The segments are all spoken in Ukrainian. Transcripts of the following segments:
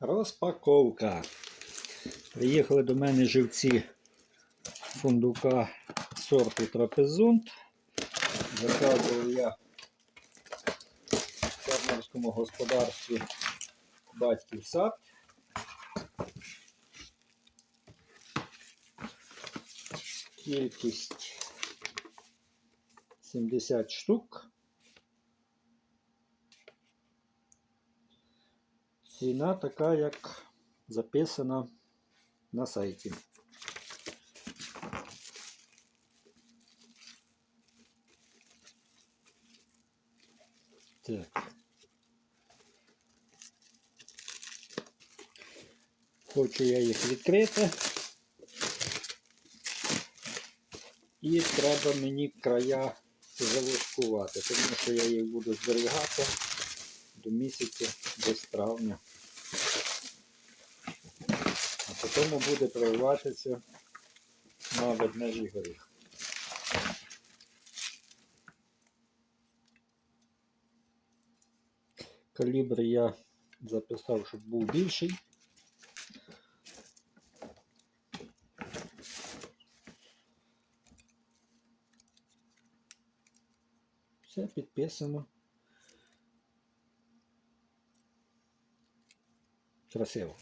Розпаковка. Приїхали до мене живці фундука сорту трапезунт. Заказував я в фермерському господарстві батьків сад. Кількість 70 штук. Ціна така, як записана на сайті. Так. Хочу я їх відкрити. І треба мені края залускувати, тому що я їх буду зберігати до місяця десь травня. А потім буде прориватися на ведмежий горіх. Калібр я записав, щоб був більший. Все підписано. Красиво.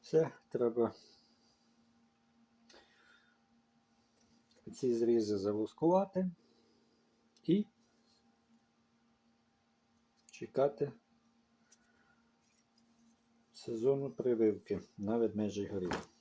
Все, треба ці зрізи залускувати і чекати сезону прививки на ведмежий горіх.